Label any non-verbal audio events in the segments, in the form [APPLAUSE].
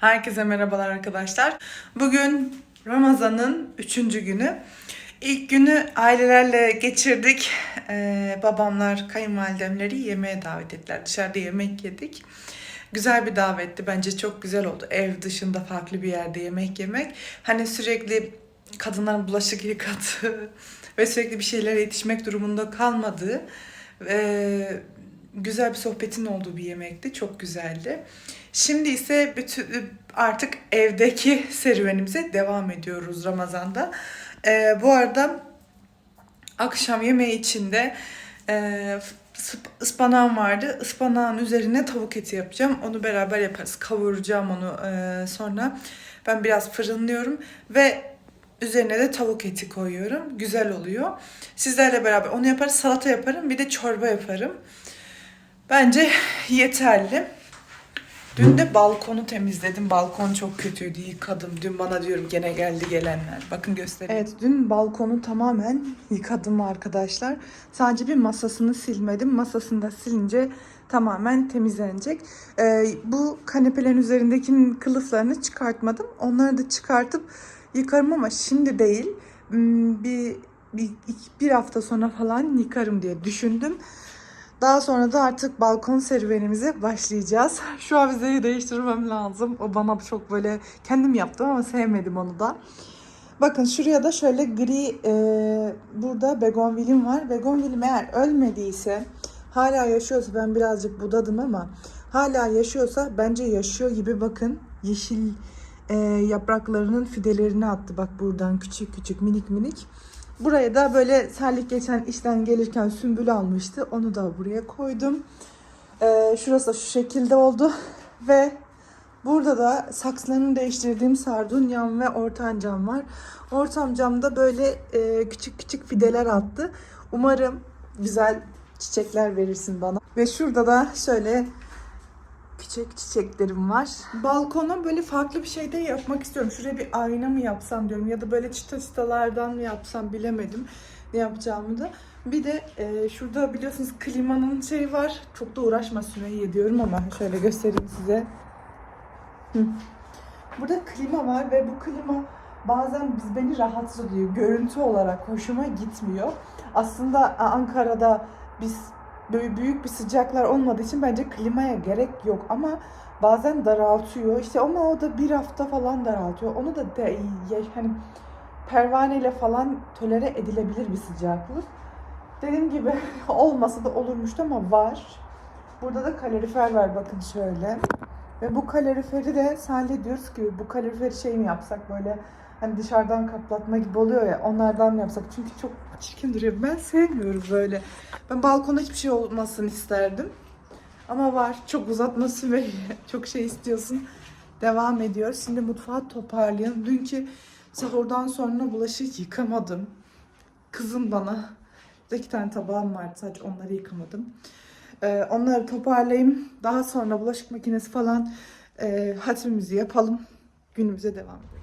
Herkese merhabalar arkadaşlar. Bugün Ramazan'ın üçüncü günü. İlk günü ailelerle geçirdik. Ee, babamlar, kayınvalidemleri yemeğe davet ettiler. Dışarıda yemek yedik. Güzel bir davetti. Bence çok güzel oldu. Ev dışında farklı bir yerde yemek yemek. Hani sürekli kadınların bulaşık yıkadığı [LAUGHS] ve sürekli bir şeylere yetişmek durumunda kalmadığı ve güzel bir sohbetin olduğu bir yemekti. Çok güzeldi. Şimdi ise bütün artık evdeki [LAUGHS] serüvenimize devam ediyoruz Ramazan'da. Ee, bu arada akşam yemeği içinde e, sp- ıspanağım vardı. Ispanağın üzerine tavuk eti yapacağım. Onu beraber yaparız. Kavuracağım onu e, sonra. Ben biraz fırınlıyorum ve üzerine de tavuk eti koyuyorum. Güzel oluyor. Sizlerle beraber onu yaparız. Salata yaparım. Bir de çorba yaparım. Bence yeterli. Dün de balkonu temizledim. Balkon çok kötüydü. Yıkadım. Dün bana diyorum gene geldi gelenler. Bakın göstereyim. Evet dün balkonu tamamen yıkadım arkadaşlar. Sadece bir masasını silmedim. Masasını da silince tamamen temizlenecek. Ee, bu kanepelerin üzerindeki kılıflarını çıkartmadım. Onları da çıkartıp yıkarım ama şimdi değil. Hmm, Bir, bir, bir hafta sonra falan yıkarım diye düşündüm. Daha sonra da artık balkon serüvenimize başlayacağız. [LAUGHS] Şu avizeyi değiştirmem lazım. O bana çok böyle kendim yaptım ama sevmedim onu da. Bakın şuraya da şöyle gri e, burada begonvilim var. Begonvilim eğer ölmediyse hala yaşıyorsa ben birazcık budadım ama hala yaşıyorsa bence yaşıyor gibi bakın yeşil e, yapraklarının fidelerini attı. Bak buradan küçük küçük minik minik. Buraya da böyle serlik geçen işten gelirken sümbül almıştı. Onu da buraya koydum. Ee, şurası da şu şekilde oldu. Ve burada da saksılarını değiştirdiğim sardunyam ve ortancam var. Ortancamda böyle e, küçük küçük fideler attı. Umarım güzel çiçekler verirsin bana. Ve şurada da şöyle küçük çiçeklerim var. Balkona böyle farklı bir şey de yapmak istiyorum. Şuraya bir ayna mı yapsam diyorum ya da böyle çıta çıtalardan mı yapsam bilemedim ne yapacağımı da. Bir de e, şurada biliyorsunuz klimanın şeyi var. Çok da uğraşma Sümeyye diyorum ama şöyle göstereyim size. Burada klima var ve bu klima bazen biz beni rahatsız ediyor. Görüntü olarak hoşuma gitmiyor. Aslında Ankara'da biz böyle büyük bir sıcaklar olmadığı için bence klimaya gerek yok ama bazen daraltıyor. İşte ama o da bir hafta falan daraltıyor. Onu da de, hani pervaneyle falan tolere edilebilir bir sıcaklık. Dediğim gibi [LAUGHS] olmasa da olurmuştu ama var. Burada da kalorifer var bakın şöyle. Ve bu kaloriferi de Salih diyoruz ki bu kaloriferi şey mi yapsak böyle hani dışarıdan kaplatma gibi oluyor ya onlardan mı yapsak? Çünkü çok çirkin duruyor. Ben sevmiyorum böyle. Ben balkonda hiçbir şey olmasını isterdim. Ama var. Çok uzatması ve [LAUGHS] çok şey istiyorsun. Devam ediyor. Şimdi mutfağı toparlayalım. Dünkü sahurdan sonra bulaşık yıkamadım. Kızım bana iki tane tabağım vardı. Sadece onları yıkamadım. Ee, onları toparlayayım. Daha sonra bulaşık makinesi falan e, hatmimizi yapalım. Günümüze devam edelim.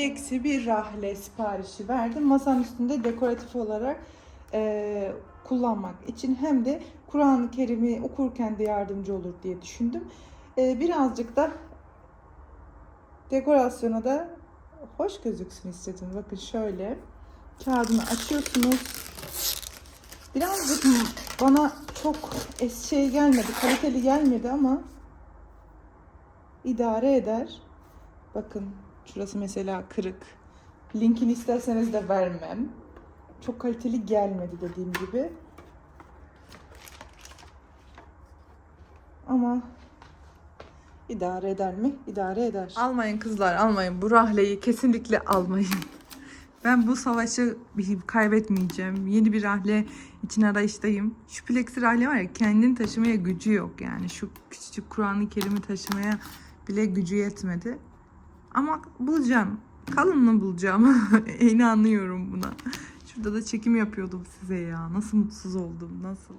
Plexi bir rahle siparişi verdim. Masanın üstünde dekoratif olarak e, kullanmak için hem de Kur'an-ı Kerim'i okurken de yardımcı olur diye düşündüm. E, birazcık da dekorasyona da hoş gözüksün istedim. Bakın şöyle kağıdını açıyorsunuz. Birazcık bana çok es şey gelmedi, kaliteli gelmedi ama idare eder. Bakın şurası mesela kırık. Linkini isterseniz de vermem. Çok kaliteli gelmedi dediğim gibi. Ama idare eder mi? İdare eder. Almayın kızlar almayın. Bu rahleyi kesinlikle almayın. [LAUGHS] Ben bu savaşı kaybetmeyeceğim. Yeni bir rahle için arayıştayım. Şu plexi rahle var ya kendini taşımaya gücü yok yani. Şu küçücük Kur'an-ı Kerim'i taşımaya bile gücü yetmedi. Ama bulacağım. Kalınını bulacağım. [LAUGHS] İnanıyorum buna. Şurada da çekim yapıyordum size ya. Nasıl mutsuz oldum. Nasıl?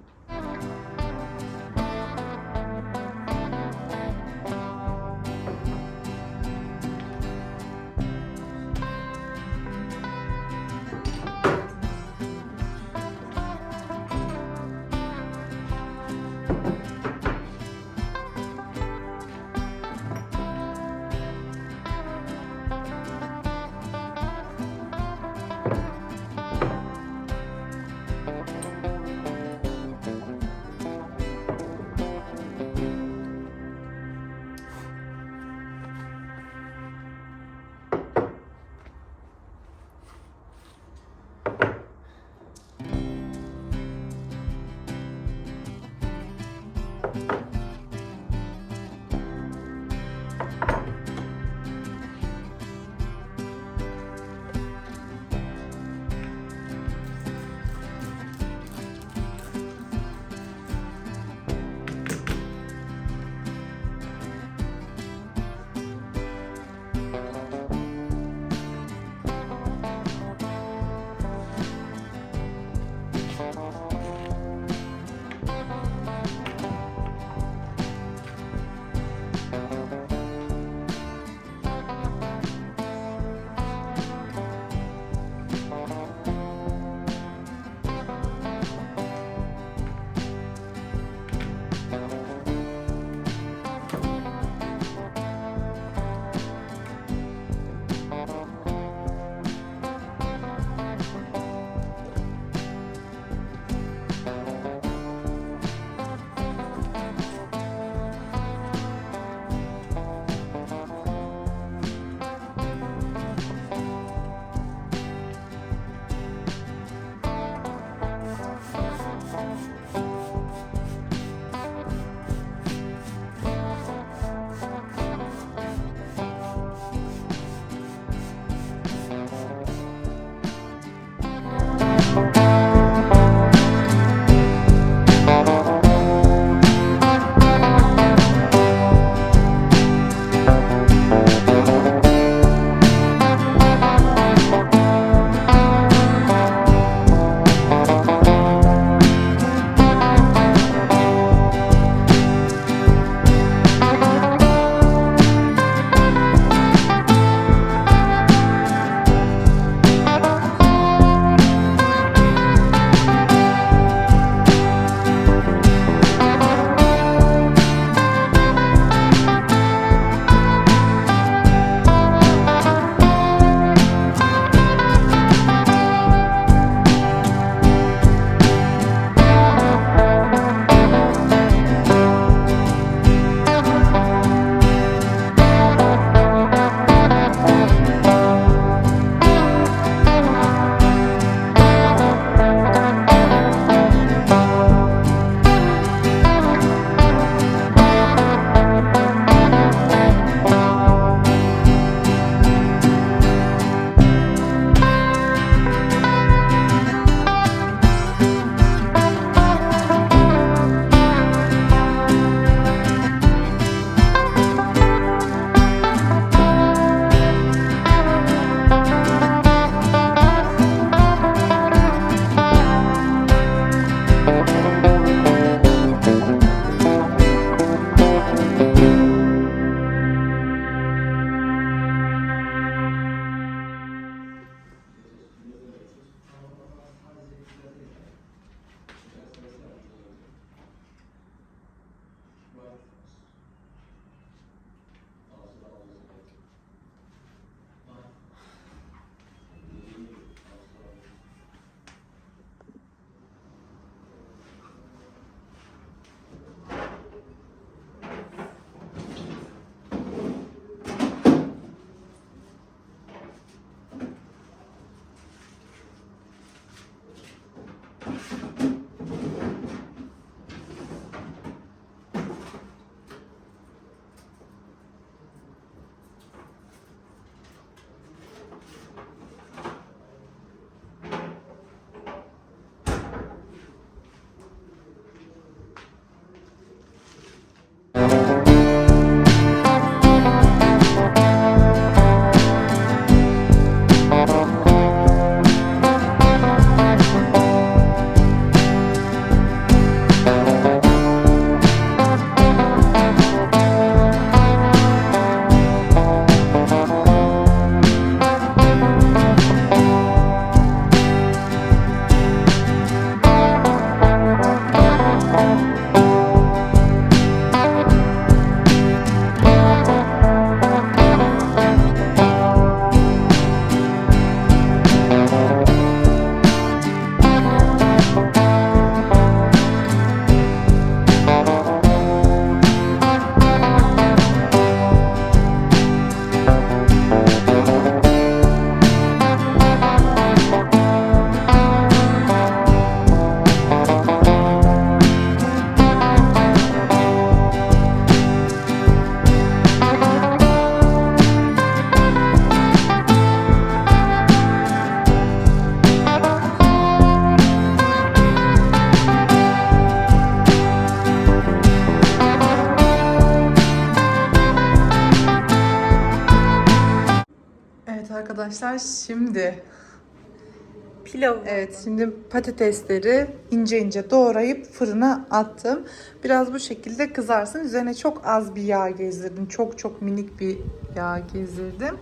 Pilav. evet şimdi patatesleri ince ince doğrayıp fırına attım. Biraz bu şekilde kızarsın. Üzerine çok az bir yağ gezdirdim. Çok çok minik bir yağ gezdirdim.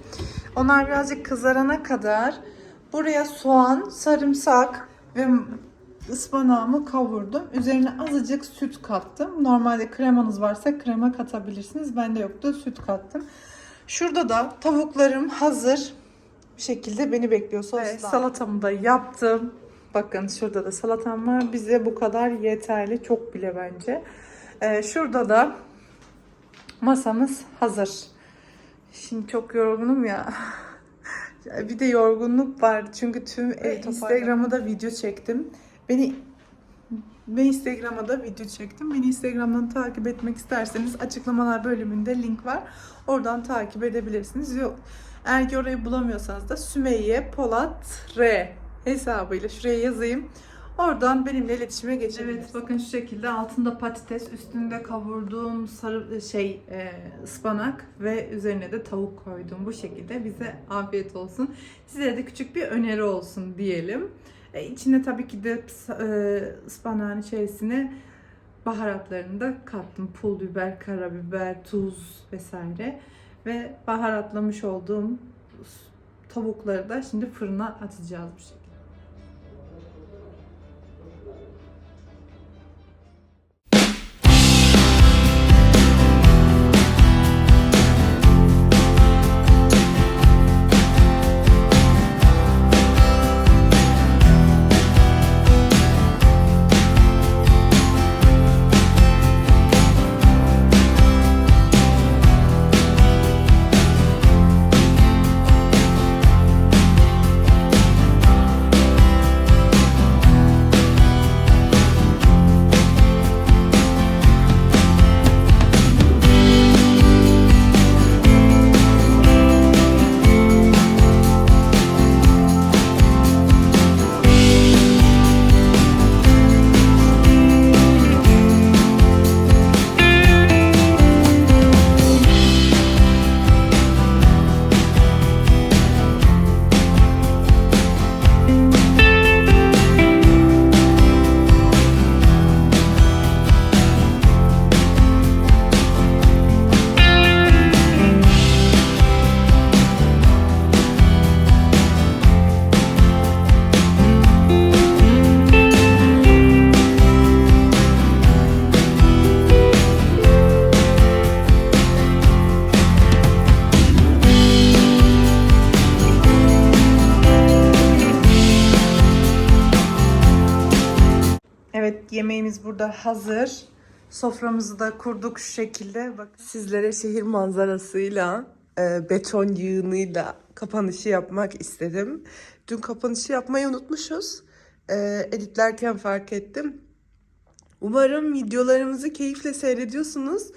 Onlar birazcık kızarana kadar buraya soğan, sarımsak ve ıspanağımı kavurdum. Üzerine azıcık süt kattım. Normalde kremanız varsa krema katabilirsiniz. Bende yoktu. Süt kattım. Şurada da tavuklarım hazır bir şekilde beni bekliyor sosla. salatamı da yaptım. Bakın şurada da salatam var. Bize bu kadar yeterli. Çok bile bence. Ee, şurada da masamız hazır. Şimdi çok yorgunum ya. [LAUGHS] bir de yorgunluk var. Çünkü tüm e, Instagram'a da video çektim. Beni ve Instagram'a da video çektim. Beni Instagram'dan takip etmek isterseniz açıklamalar bölümünde link var. Oradan takip edebilirsiniz. Yok. Eğer ki orayı bulamıyorsanız da Sümeyye Polat R hesabıyla şuraya yazayım. Oradan benimle iletişime geçebilirsiniz. Evet bakın şu şekilde altında patates, üstünde kavurduğum sarı şey e, ıspanak ve üzerine de tavuk koydum. Bu şekilde bize afiyet olsun. Size de küçük bir öneri olsun diyelim. E, içine tabii ki de e, ıspanağın içerisine baharatlarını da kattım. Pul biber, karabiber, tuz vesaire. Ve baharatlamış olduğum tavukları da şimdi fırına atacağız bu şekilde. Yemeğimiz burada hazır. Soframızı da kurduk şu şekilde. Bak Sizlere şehir manzarasıyla, e, beton yığınıyla kapanışı yapmak istedim. Dün kapanışı yapmayı unutmuşuz. E, editlerken fark ettim. Umarım videolarımızı keyifle seyrediyorsunuz.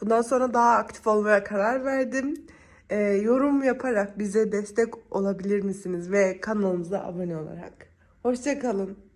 Bundan sonra daha aktif olmaya karar verdim. E, yorum yaparak bize destek olabilir misiniz ve kanalımıza abone olarak. Hoşçakalın.